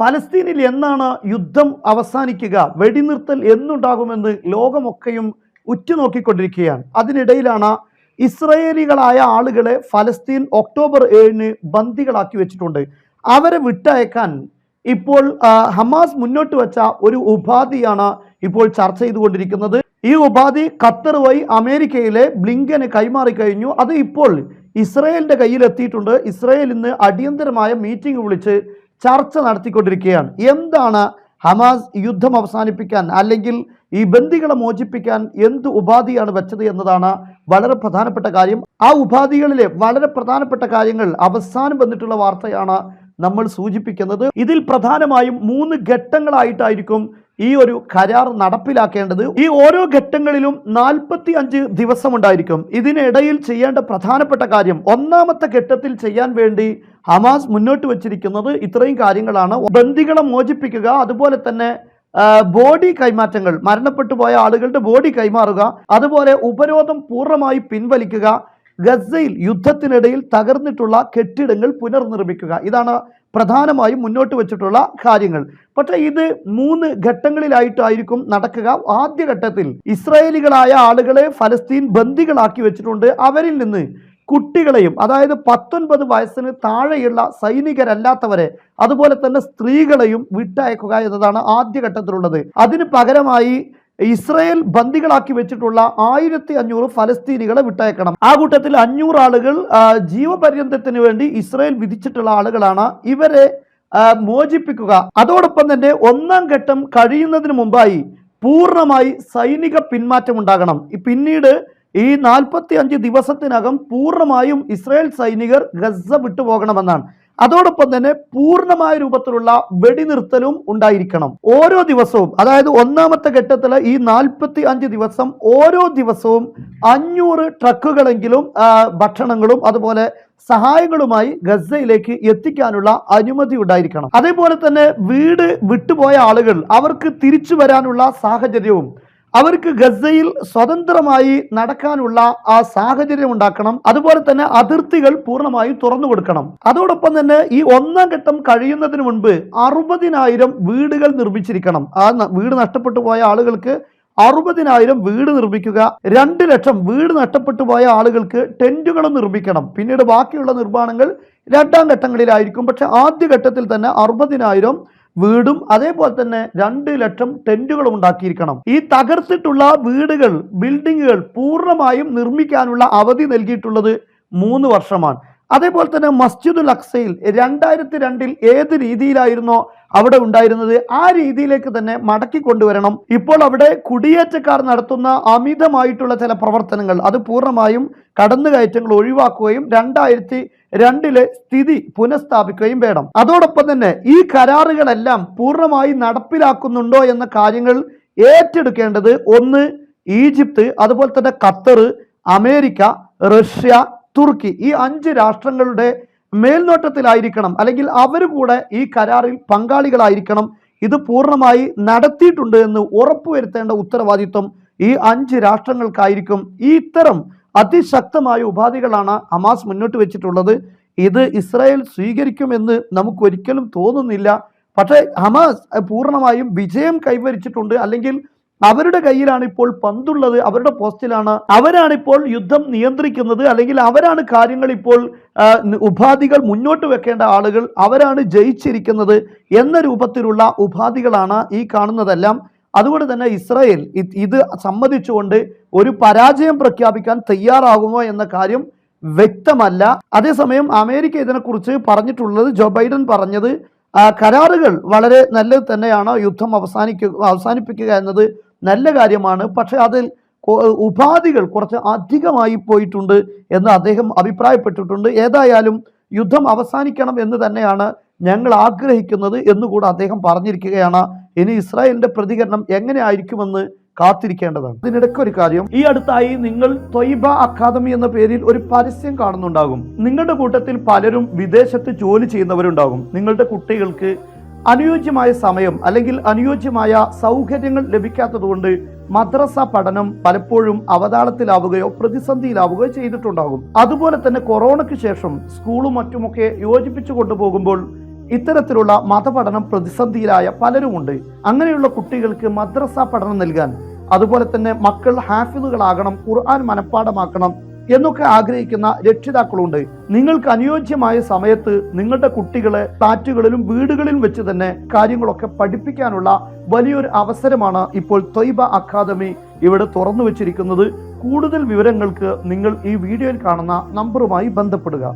ഫലസ്തീനിൽ എന്നാണ് യുദ്ധം അവസാനിക്കുക വെടിനിർത്തൽ എന്നുണ്ടാകുമെന്ന് ലോകമൊക്കെയും ഉറ്റുനോക്കിക്കൊണ്ടിരിക്കുകയാണ്. അതിനിടയിലാണ് ഇസ്രയേലികളായ ആളുകളെ ഫലസ്തീൻ ഒക്ടോബർ ഏഴിന് ബന്ദികളാക്കി വെച്ചിട്ടുണ്ട്. അവരെ വിട്ടയക്കാൻ ഇപ്പോൾ ഹമാസ് മുന്നോട്ട് വെച്ച ഒരു ഉപാധിയാണ് ഇപ്പോൾ ചർച്ച ചെയ്തുകൊണ്ടിരിക്കുന്നത്. ഈ ഉപാധി ഖത്തർ വഴി അമേരിക്കയിലെ ബ്ലിങ്കന് കൈമാറി കഴിഞ്ഞു. അത് ഇപ്പോൾ ഇസ്രയേലിന്റെ കയ്യിലെത്തിയിട്ടുണ്ട്. ഇസ്രയേൽ ഇന്ന് അടിയന്തരമായ മീറ്റിംഗ് വിളിച്ച് ചർച്ച നടത്തിക്കൊണ്ടിരിക്കുകയാണ്. എന്താണ് ഹമാസ് യുദ്ധം അവസാനിപ്പിക്കാൻ അല്ലെങ്കിൽ ഈ ബന്ദികളെ മോചിപ്പിക്കാൻ എന്ത് ഉപാധിയാണ് വെച്ചത് എന്നതാണ് വളരെ പ്രധാനപ്പെട്ട കാര്യം. ആ ഉപാധികളിലെ വളരെ പ്രധാനപ്പെട്ട കാര്യങ്ങൾ അവസാനം വന്നിട്ടുള്ള വാർത്തയാണ് നമ്മൾ സൂചിപ്പിക്കുന്നത്. ഇതിൽ പ്രധാനമായും മൂന്ന് ഘട്ടങ്ങളായിട്ടായിരിക്കും ഈ ഒരു കരാർ നടപ്പിലാക്കേണ്ടത്. ഈ ഓരോ ഘട്ടങ്ങളിലും നാൽപ്പത്തി അഞ്ച് ദിവസമുണ്ടായിരിക്കും. ഇതിനിടയിൽ ചെയ്യേണ്ട പ്രധാനപ്പെട്ട കാര്യം ഒന്നാമത്തെ ഘട്ടത്തിൽ ചെയ്യാൻ വേണ്ടി ഹമാസ് മുന്നോട്ട് വച്ചിരിക്കുന്നത് ഇത്രയും കാര്യങ്ങളാണ്. ബന്ദികളെ മോചിപ്പിക്കുക അതുപോലെ തന്നെ ബോഡി കൈമാറ്റങ്ങൾ മരണപ്പെട്ടു പോയ ആളുകളുടെ ബോഡി കൈമാറുക അതുപോലെ ഉപരോധം പൂർണമായി പിൻവലിക്കുക ഗസയിൽ യുദ്ധത്തിനിടയിൽ തകർന്നിട്ടുള്ള കെട്ടിടങ്ങൾ പുനർനിർമ്മിക്കുക. ഇതാണ് പ്രധാനമായും മുന്നോട്ട് വെച്ചിട്ടുള്ള കാര്യങ്ങൾ. പക്ഷേ ഇത് മൂന്ന് ഘട്ടങ്ങളിലായിട്ടായിരിക്കും നടക്കുക. ആദ്യഘട്ടത്തിൽ ഇസ്രായേലികളായ ആളുകളെ ഫലസ്തീൻ ബന്ദികളാക്കി വെച്ചിട്ടുണ്ട്. അവരിൽ നിന്ന് കുട്ടികളെയും അതായത് പത്തൊൻപത് വയസ്സിന് താഴെയുള്ള സൈനികരല്ലാത്തവരെ അതുപോലെ തന്നെ സ്ത്രീകളെയും വിട്ടയക്കുക എന്നതാണ് ആദ്യഘട്ടത്തിലുള്ളത്. അതിന് പകരമായി ഇസ്രയേൽ ബന്ദികളാക്കി വെച്ചിട്ടുള്ള ആയിരത്തി അഞ്ഞൂറ് ഫലസ്തീനികളെ വിട്ടയക്കണം. ആ കൂട്ടത്തിൽ അഞ്ഞൂറ് ആളുകൾ ജീവപര്യന്തത്തിന് വേണ്ടി ഇസ്രയേൽ വിധിച്ചിട്ടുള്ള ആളുകളാണ് ഇവരെ മോചിപ്പിക്കുക. അതോടൊപ്പം തന്നെ ഒന്നാം ഘട്ടം കഴിയുന്നതിന് മുമ്പായി പൂർണമായി സൈനിക പിന്മാറ്റം ഉണ്ടാകണം പിന്നീട് ഈ നാൽപ്പത്തി അഞ്ച് ദിവസത്തിനകം പൂർണമായും ഇസ്രായേൽ സൈനികർ ഗസ വിട്ടുപോകണമെന്നാണ്. അതോടൊപ്പം തന്നെ പൂർണമായ രൂപത്തിലുള്ള വെടിനിർത്തലും ഉണ്ടായിരിക്കണം. ഓരോ ദിവസവും അതായത് ഒന്നാമത്തെ ഘട്ടത്തിൽ ഈ നാൽപ്പത്തി അഞ്ച് ദിവസം ഓരോ ദിവസവും അഞ്ഞൂറ് ട്രക്കുകളെങ്കിലും ഭക്ഷണങ്ങളും അതുപോലെ സഹായങ്ങളുമായി ഗസയിലേക്ക് എത്തിക്കാനുള്ള അനുമതി ഉണ്ടായിരിക്കണം. അതേപോലെ തന്നെ വീട് വിട്ടുപോയ ആളുകൾ അവർക്ക് തിരിച്ചു വരാനുള്ള സാഹചര്യവും അവർക്ക് ഗസയിൽ സ്വതന്ത്രമായി നടക്കാനുള്ള ആ സാഹചര്യം ഉണ്ടാക്കണം. അതുപോലെ തന്നെ അതിർത്തികൾ പൂർണമായും തുറന്നു കൊടുക്കണം. അതോടൊപ്പം തന്നെ ഈ ഒന്നാം ഘട്ടം കഴിയുന്നതിന് മുൻപ് അറുപതിനായിരം വീടുകൾ നിർമ്മിച്ചിരിക്കണം. ആ വീട് നഷ്ടപ്പെട്ടു പോയ ആളുകൾക്ക് അറുപതിനായിരം വീട് നിർമ്മിക്കുക രണ്ട് ലക്ഷം വീട് നഷ്ടപ്പെട്ടു പോയ ആളുകൾക്ക് ടെന്റുകൾ നിർമ്മിക്കണം. പിന്നീട് ബാക്കിയുള്ള നിർമ്മാണങ്ങൾ രണ്ടാം ഘട്ടങ്ങളിലായിരിക്കും. പക്ഷെ ആദ്യ ഘട്ടത്തിൽ തന്നെ അറുപതിനായിരം വീടും അതേപോലെ തന്നെ രണ്ട് ലക്ഷം ടെന്റുകളും ഉണ്ടാക്കിയിരിക്കണം. ഈ തകർത്തിട്ടുള്ള വീടുകൾ ബിൽഡിങ്ങുകൾ പൂർണമായും നിർമ്മിക്കാനുള്ള അവധി നൽകിയിട്ടുള്ളത് മൂന്ന് വർഷമാണ്. അതേപോലെ തന്നെ മസ്ജിദുൽ അക്സയിൽ രണ്ടായിരത്തി രണ്ടിൽ ഏത് രീതിയിലായിരുന്നോ അവിടെ ഉണ്ടായിരുന്നത് ആ രീതിയിലേക്ക് തന്നെ മടക്കി കൊണ്ടുവരണം. ഇപ്പോൾ അവിടെ കുടിയേറ്റക്കാർ നടത്തുന്ന അമിതമായിട്ടുള്ള ചില പ്രവർത്തനങ്ങൾ അത് പൂർണമായും കടന്നുകയറ്റങ്ങൾ ഒഴിവാക്കുകയും രണ്ടായിരത്തി രണ്ടിലെ സ്ഥിതി പുനഃസ്ഥാപിക്കുകയും വേണം. അതോടൊപ്പം തന്നെ ഈ കരാറുകളെല്ലാം പൂർണമായി നടപ്പിലാക്കുന്നുണ്ടോ എന്ന കാര്യങ്ങൾ ഏറ്റെടുക്കേണ്ടത് ഒന്ന് ഈജിപ്ത് അതുപോലെ തന്നെ ഖത്തർ അമേരിക്ക റഷ്യ തുർക്കി ഈ അഞ്ച് രാഷ്ട്രങ്ങളുടെ മേൽനോട്ടത്തിലായിരിക്കണം. അല്ലെങ്കിൽ അവർ കൂടെ ഈ കരാറിൽ പങ്കാളികളായിരിക്കണം. ഇത് പൂർണമായി നടത്തിയിട്ടുണ്ട് എന്ന് ഉറപ്പുവരുത്തേണ്ട ഉത്തരവാദിത്വം ഈ അഞ്ച് രാഷ്ട്രങ്ങൾക്കായിരിക്കും. ഈ ഇത്തരം അതിശക്തമായ ഉപാധികളാണ് ഹമാസ് മുന്നോട്ട് വെച്ചിട്ടുള്ളത്. ഇത് ഇസ്രായേൽ സ്വീകരിക്കുമെന്ന് നമുക്ക് ഒരിക്കലും തോന്നുന്നില്ല. പക്ഷേ ഹമാസ് പൂർണമായും വിജയം കൈവരിച്ചിട്ടുണ്ട്. അല്ലെങ്കിൽ അവരുടെ കയ്യിലാണ് ഇപ്പോൾ പന്തുള്ളത് അവരുടെ പോസ്റ്റിലാണ്. അവരാണ് ഇപ്പോൾ യുദ്ധം നിയന്ത്രിക്കുന്നത് അല്ലെങ്കിൽ അവരാണ് കാര്യങ്ങൾ ഇപ്പോൾ ഉപാധികൾ മുന്നോട്ട് വെക്കേണ്ട ആളുകൾ അവരാണ് ജയിച്ചിരിക്കുന്നത് എന്ന രൂപത്തിലുള്ള ഉപാധികളാണ് ഈ കാണുന്നതെല്ലാം. അതുകൊണ്ട് തന്നെ ഇസ്രായേൽ ഇത് സമ്മതിച്ചുകൊണ്ട് ഒരു പരാജയം പ്രഖ്യാപിക്കാൻ തയ്യാറാകുമോ എന്ന കാര്യം വ്യക്തമല്ല. അതേസമയം അമേരിക്ക ഇതിനെക്കുറിച്ച് പറഞ്ഞിട്ടുള്ളത് ജോ ബൈഡൻ പറഞ്ഞത് കരാറുകൾ വളരെ നല്ലത് തന്നെയാണ് യുദ്ധം അവസാനിക്കുക അവസാനിപ്പിക്കുക എന്നത് നല്ല കാര്യമാണ്. പക്ഷെ അതിൽ ഉപാധികൾ കുറച്ച് അധികമായി പോയിട്ടുണ്ട് എന്ന് അദ്ദേഹം അഭിപ്രായപ്പെട്ടിട്ടുണ്ട്. ഏതായാലും യുദ്ധം അവസാനിക്കണം എന്ന് തന്നെയാണ് ഞങ്ങൾ ആഗ്രഹിക്കുന്നത് എന്നുകൂടെ അദ്ദേഹം പറഞ്ഞിരിക്കുകയാണ്. ഇനി ഇസ്രായേലിന്റെ പ്രതികരണം എങ്ങനെ ആയിരിക്കുമെന്ന് കാത്തിരിക്കേണ്ടതാണ്. ഇതിനിടയ്ക്ക് ഒരു കാര്യം. ഈ അടുത്തായി നിങ്ങൾ തൊയ്ബ അക്കാദമി എന്ന പേരിൽ ഒരു പരസ്യം കാണുന്നുണ്ടാകും. നിങ്ങളുടെ കൂട്ടത്തിൽ പലരും വിദേശത്ത് ജോലി ചെയ്യുന്നവരുണ്ടാകും. നിങ്ങളുടെ കുട്ടികൾക്ക് അനുയോജ്യമായ സമയം അല്ലെങ്കിൽ അനുയോജ്യമായ സൗകര്യങ്ങൾ ലഭിക്കാത്തതുകൊണ്ട് മദ്രസ പഠനം പലപ്പോഴും അവതാളത്തിലാവുകയോ പ്രതിസന്ധിയിലാവുകയോ ചെയ്തിട്ടുണ്ടാകും. അതുപോലെ തന്നെ കൊറോണയ്ക്ക് ശേഷം സ്കൂളും മറ്റുമൊക്കെ യോജിപ്പിച്ചു കൊണ്ടുപോകുമ്പോൾ ഇത്തരത്തിലുള്ള മതപഠനം പ്രതിസന്ധിയിലായ പലരുമുണ്ട്. അങ്ങനെയുള്ള കുട്ടികൾക്ക് മദ്രസ പഠനം നൽകാൻ അതുപോലെ തന്നെ മക്കൾ ഹാഫിദുകളാകണം ഖുർആൻ മനഃപ്പാടമാക്കണം എന്നൊക്കെ ആഗ്രഹിക്കുന്ന രക്ഷിതാക്കളുണ്ട്. നിങ്ങൾക്ക് അനുയോജ്യമായ സമയത്ത് നിങ്ങളുടെ കുട്ടികളെ ഫ്ലാറ്റുകളിലും വീടുകളിലും വെച്ച് തന്നെ കാര്യങ്ങളൊക്കെ പഠിപ്പിക്കാനുള്ള വലിയൊരു അവസരമാണ് ഇപ്പോൾ തൊയ്ബ അക്കാദമി ഇവിടെ തുറന്നു വെച്ചിരിക്കുന്നത്. കൂടുതൽ വിവരങ്ങൾക്ക് നിങ്ങൾ ഈ വീഡിയോയിൽ കാണുന്ന നമ്പറുമായി ബന്ധപ്പെടുക.